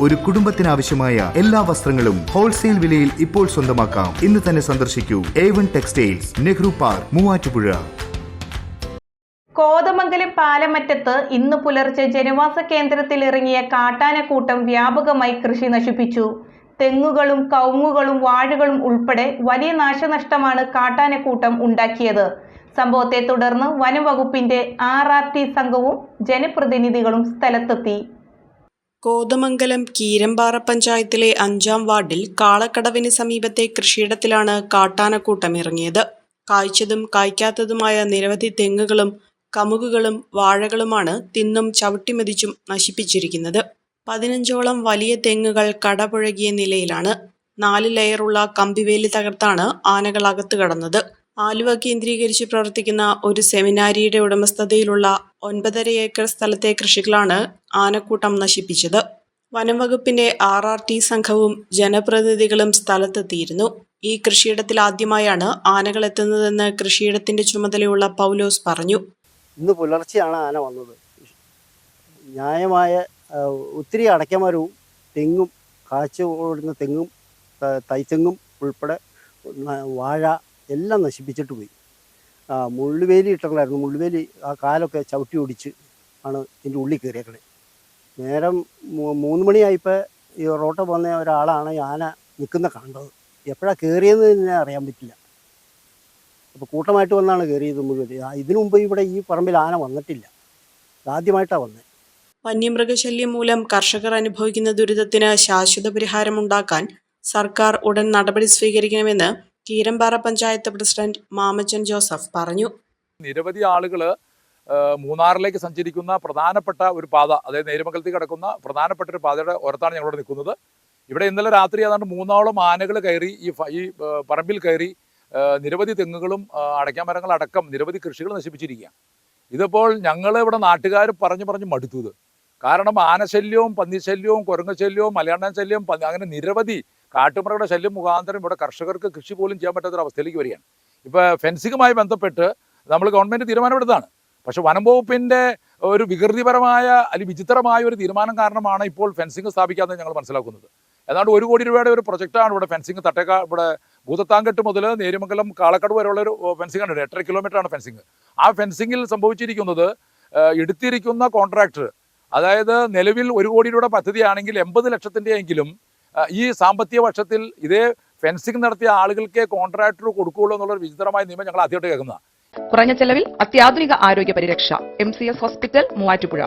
ഒരു കുടുംബത്തിനാവശ്യമായ എല്ലാ വസ്ത്രങ്ങളും ഹോൾസെയിൽ വിലയിൽ ഇപ്പോൾ സ്വന്തമാക്കാം. ഇന്ന് തന്നെ സന്ദർശിക്കൂ. A one textiles Nehru park Muvattupuzha. Kothamangalam Palamattath ഇന്ന് പുലർച്ചെ ജനവാസ കേന്ദ്രത്തിൽ ഇറങ്ങിയ കാട്ടാനക്കൂട്ടം വ്യാപകമായി കൃഷി നശിപ്പിച്ചു. തെങ്ങുകളും കൗങ്ങുകളും വാഴകളും ഉൾപ്പെടെ വലിയ നാശനഷ്ടമാണ് കാട്ടാനക്കൂട്ടം ഉണ്ടാക്കിയത്. സംഭവത്തെ തുടർന്ന് വനംവകുപ്പിന്റെ ആർ ആർ ടി സംഘവും ജനപ്രതിനിധികളും സ്ഥലത്തെത്തി. കോതമംഗലം കീരമ്പാറ പഞ്ചായത്തിലെ അഞ്ചാം വാർഡിൽ കാളക്കടവിന് സമീപത്തെ കൃഷിയിടത്തിലാണ് കാട്ടാനക്കൂട്ടം ഇറങ്ങിയത്. കായ്ച്ചതും കായ്ക്കാത്തതുമായ നിരവധി തെങ്ങുകളും കമുകുകളും വാഴകളുമാണ് തിന്നും ചവിട്ടിമെതിച്ചും നശിപ്പിച്ചിരിക്കുന്നത്. പതിനഞ്ചോളം വലിയ തെങ്ങുകൾ കടപുഴകിയ നിലയിലാണ്. നാല് ലെയറുള്ള കമ്പിവേലി തകർത്താണ് ആനകൾ അകത്തു കടന്നത്. ആലുവ കേന്ദ്രീകരിച്ച് പ്രവർത്തിക്കുന്ന ഒരു സെമിനാരിയുടെ ഉടമസ്ഥതയിലുള്ള ഒൻപതര ഏക്കർ സ്ഥലത്തെ കൃഷികളാണ് ആനക്കൂട്ടം നശിപ്പിച്ചത്. വനംവകുപ്പിന്റെ ആർ ആർ ടി സംഘവും ജനപ്രതിനിധികളും സ്ഥലത്തെത്തിയിരുന്നു. ഈ കൃഷിയിടത്തിൽ ആദ്യമായാണ് ആനകൾ എത്തുന്നതെന്ന് കൃഷിയിടത്തിന്റെ ചുമതലയുള്ള പൗലോസ് പറഞ്ഞു. ഇന്ന് പുലർച്ചെയാണ് ആന വന്നത്. ന്യായമായ ഒത്തിരി അടയ്ക്കമരവും തെങ്ങും കാച്ചു ഓടുന്ന തെങ്ങും തൈത്തെങ്ങും ഉൾപ്പെടെ വാഴ എല്ലാം നശിപ്പിച്ചിട്ട് പോയി. ആ, മുള്ളുവേലി ഇട്ടിട്ടുണ്ടായിരുന്നു മുള്ളുവേലി ആ കാലൊക്കെ ചവിട്ടി ഓടിച്ച് ആണ് ഇതിന്റെ ഉള്ളിൽ കയറിയേക്കണേ. നേരം മൂന്ന് മണിയായപ്പോൾ ഈ റോട്ട് പോകുന്ന ഒരാളാണ് ഈ ആന നിൽക്കുന്ന കണ്ടത്. എപ്പോഴാണ് കയറിയെന്ന് തന്നെ അറിയാൻ പറ്റില്ല. അപ്പോൾ കൂട്ടമായിട്ട് വന്നാണ് കയറിയത് മുഴുവൻ ഇതിനു മുമ്പ് ഇവിടെ ഈ പറമ്പിൽ ആന വന്നിട്ടില്ല. ആദ്യമായിട്ടാണ് വന്നത് വന്യമൃഗശല്യം മൂലം കർഷകർ അനുഭവിക്കുന്ന ദുരിതത്തിന് ശാശ്വത പരിഹാരം ഉണ്ടാക്കാൻ സർക്കാർ ഉടൻ നടപടി സ്വീകരിക്കണമെന്ന് കീരമ്പാറ പഞ്ചായത്ത് പ്രസിഡന്റ് മാമച്ചൻ ജോസഫ് പറഞ്ഞു. നിരവധി ആളുകൾ മൂന്നാറിലേക്ക് സഞ്ചരിക്കുന്ന പ്രധാനപ്പെട്ട ഒരു പാത അതായത് നേരുമംഗലത്തിൽ കിടക്കുന്ന പ്രധാനപ്പെട്ട ഒരു പാതയുടെ ഓരത്താണ് ഞങ്ങളോട് നിൽക്കുന്നത്. ഇവിടെ ഇന്നലെ രാത്രി ഏതാണ്ട് മൂന്നോളം ആനകൾ കയറി ഈ ഈ പറമ്പിൽ കയറി നിരവധി തെങ്ങുകളും ആ, അടയ്ക്കാമരങ്ങളടക്കം നിരവധി കൃഷികൾ നശിപ്പിച്ചിരിക്കുകയാണ്. ഇതിപ്പോൾ ഞങ്ങൾ ഇവിടെ നാട്ടുകാർ പറഞ്ഞു പറഞ്ഞു മടുത്തത്. കാരണം ആനശല്യവും പന്നിശല്യവും കുരങ്ങശല്യവും മലയാളം ശല്യവും അങ്ങനെ നിരവധി കാട്ടുമൃഗയുടെ ശല്യം മുഖാന്തരം ഇവിടെ കർഷകർക്ക് കൃഷി പോലും ചെയ്യാൻ പറ്റാത്തൊരു അവസ്ഥയിലേക്ക് വരികയാണ്. ഇപ്പോൾ ഫെൻസിങ്ങുമായി ബന്ധപ്പെട്ട് നമ്മൾ ഗവൺമെന്റ് തീരുമാനമെടുത്താണ് പക്ഷേ വനം വകുപ്പിന്റെ ഒരു വികൃതിപരമായ അല്ലെങ്കിൽ വിചിത്രമായ ഒരു തീരുമാനം കാരണമാണ് ഇപ്പോൾ ഫെൻസിങ് സ്ഥാപിക്കാമെന്ന് ഞങ്ങൾ മനസ്സിലാക്കുന്നത്. ഏതാണ്ട് ഒരു കോടി രൂപയുടെ ഒരു പ്രൊജക്റ്റാണ് ഇവിടെ ഫെൻസിങ് തട്ടേക്കാ ഇവിടെ ഭൂതത്താങ്കെട്ട് മുതൽ നേരുമംഗലം കാളക്കട് വരെയുള്ള ഒരു ഫെൻസിംഗ് ആണ് എട്ടര കിലോമീറ്ററാണ് ഫെൻസിങ്. ആ ഫെൻസിങ്ങിൽ സംഭവിച്ചിരിക്കുന്നത് എടുത്തിരിക്കുന്ന കോൺട്രാക്ടർ അതായത് നിലവിൽ ഒരു കോടി രൂപയുടെ പദ്ധതിയാണെങ്കിൽ എൺപത് ലക്ഷത്തിന്റെ എങ്കിലും ഏഹ്, ഈ സാമ്പത്തിക വർഷത്തിൽ ഇതേ ഫെൻസിംഗ് നടത്തിയ ആളുകൾക്കേ കോൺട്രാക്ടർ കൊടുക്കുകയുള്ളൂ എന്നുള്ളൊരു വിചിത്രമായ നിയമം ഞങ്ങൾ ആദ്യമായിട്ട് കേൾക്കുന്നതാണ് കുറഞ്ഞ ചെലവിൽ അത്യാധുനിക ആരോഗ്യ പരിരക്ഷ എം ഹോസ്പിറ്റൽ മൂവാറ്റുപുഴ.